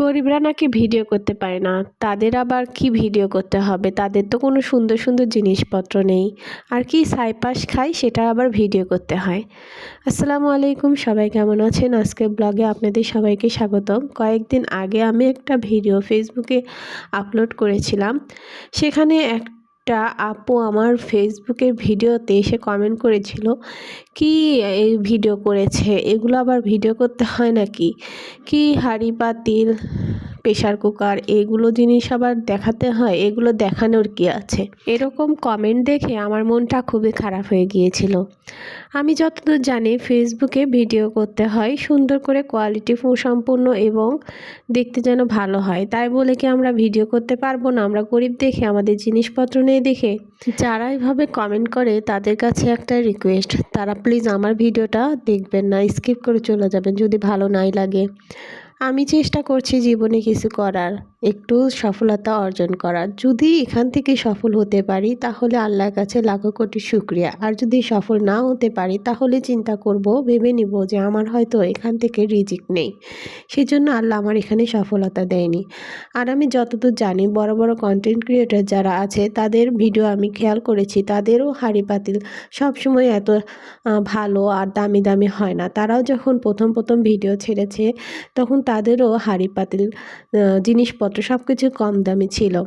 গরিবরা নাকি ভিডিও করতে পারে না। তাদের আবার কি ভিডিও করতে হবে? তাদের তো কোনো সুন্দর সুন্দর জিনিসপত্র নেই। আর কি সাইপাস খায়, সেটা আবার ভিডিও করতে হয়। আসসালামু আলাইকুম, সবাই কেমন আছেন? আজকে ব্লগে আপনাদের সবাইকে স্বাগতম। কয়েকদিন আগে আমি একটা ভিডিও ফেসবুকে আপলোড করেছিলাম। সেখানে এক একটা আপু আমার ফেসবুকের ভিডিওতে এসে কমেন্ট করেছিল, কি এই ভিডিও করেছে? এগুলো আবার ভিডিও করতে হয় নাকি? কি হাড়ি পাতিল প্রেশার কুকার, এগুলো জিনিস আবার দেখাতে হয়, এগুলো দেখানোর কি আছে? এরকম কমেন্ট দেখে আমার মনটা খুবই খারাপ হয়ে গিয়েছিল। আমি যতদূর জানি ফেসবুকে ভিডিও করতে হয়, সুন্দর করে কোয়ালিটি সম্পূর্ণ এবং দেখতে যেন ভালো হয়। তাই বলে কি আমরা ভিডিও করতে পারব না? আমরা গরিব দেখে, আমাদের জিনিসপত্র নেই দেখে। যারা এভাবে কমেন্ট করে, তাদের কাছে একটা রিকোয়েস্ট তারা প্লিজ আমার ভিডিওটা দেখবেন না স্কিপ করে চলে যাবেন যদি ভালো নাই লাগে। আমি চেষ্টা করছি জীবনে কিছু করার। একটু সফলতা অর্জন করার যদি এখান থেকে সফল হতে পারি, তাহলে আল্লাহর কাছে লাখো কোটি শুক্রিয়া। আর যদি সফল না হতে পারি, তাহলে চিন্তা করব, ভেবে নিব যে আমার হয়তো এখান থেকে রিজিক নেই। সেজন্য আল্লাহ আমার এখানে সফলতা দেয়নি। আর আমি যতদূর জানি, বড় বড় কন্টেন্ট ক্রিয়েটার যারা আছে, তাদের ভিডিও আমি খেয়াল করেছি, তাদেরও হাড়ি পাতিল সবসময় এত ভালো আর দামি দামি হয় না। তারাও যখন প্রথম প্রথম ভিডিও ছেড়েছে, তখন তাদেরও হাঁড়ি পাতিল জিনিসপত্র সব কিছু কম দামি ছিল।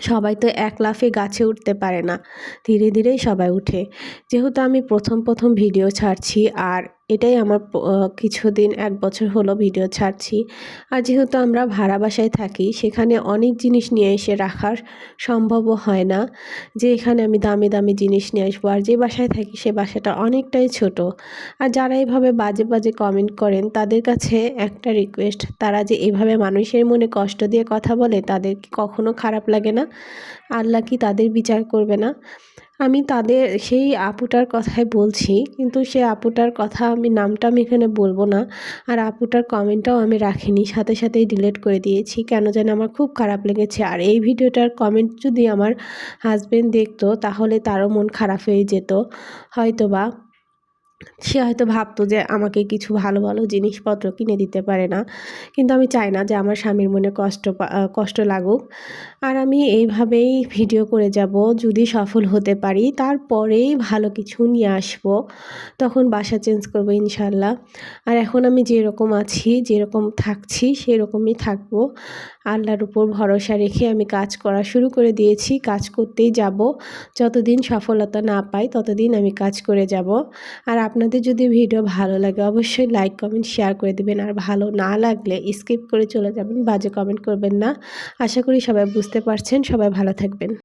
সবাই তো এক লাফে গাছে উঠতে পারে না। ধীরে ধীরেই সবাই উঠে। যেহেতু আমি প্রথম প্রথম ভিডিও ছাড়ছি আর এটাই আমার কিছুদিন, এক বছর হলো ভিডিও ছাড়ছি। আর যেহেতু আমরা ভাড়া বাসায় থাকি, সেখানে অনেক জিনিস নিয়ে এসে রাখার সম্ভবও হয় না যে এখানে আমি দামি দামি জিনিস নিয়ে আসব। আর যে বাসায় থাকি, সে বাসাটা অনেকটাই ছোট। আর যারা এভাবে বাজে বাজে কমেন্ট করেন, তাদের কাছে একটা রিকোয়েস্ট তারা যে এভাবে মানুষের মনে কষ্ট দিয়ে কথা বলে, তাদের কি কখনো খারাপ লাগে না? আল্লাহ কি তাদের বিচার করবে না? আমি তাদের, সেই আপুটার কথাই বলছি, কিন্তু সে আপুটার কথা আমি, নামটা আমি এখানে বলব না। আর আপুটার কমেন্টটাও আমি রাখিনি, সাথে সাথেই ডিলিট করে দিয়েছি। কেন যেন আমার খুব খারাপ লেগেছে। আর এই ভিডিওটার কমেন্ট যদি আমার হাজব্যান্ড দেখতো, তাহলে তারও মন খারাপ হয়ে যেত। হয়তো বা সে হয়তো ভাবতো যে আমাকে কিছু ভালো ভালো জিনিসপত্র কিনে দিতে পারে না। কিন্তু আমি চাই না যে আমার স্বামীর মনে কষ্ট কষ্ট লাগুক। আর আমি এইভাবেই ভিডিও করে যাব, যদি সফল হতে পারি, তারপরেই ভালো কিছু নিয়ে আসব। তখন বাসা চেঞ্জ করব ইনশাল্লাহ। আর এখন আমি যেরকম আছি, যেরকম থাকছি, সেরকমই থাকব। আল্লাহর উপর ভরসা রেখে আমি কাজ করা শুরু করে দিয়েছি, কাজ করতেই যাব। যতদিন সফলতা না পাই, ততদিন আমি কাজ করে যাব। আর আপনাদের যদি ভিডিও ভালো লাগে, অবশ্যই লাইক কমেন্ট শেয়ার করে দেবেন। আর ভালো না লাগলে স্কিপ করে চলে যাবেন, বাজে কমেন্ট করবেন না। আশা করি সবাই বুঝতে পারছেন। সবাই ভালো থাকবেন।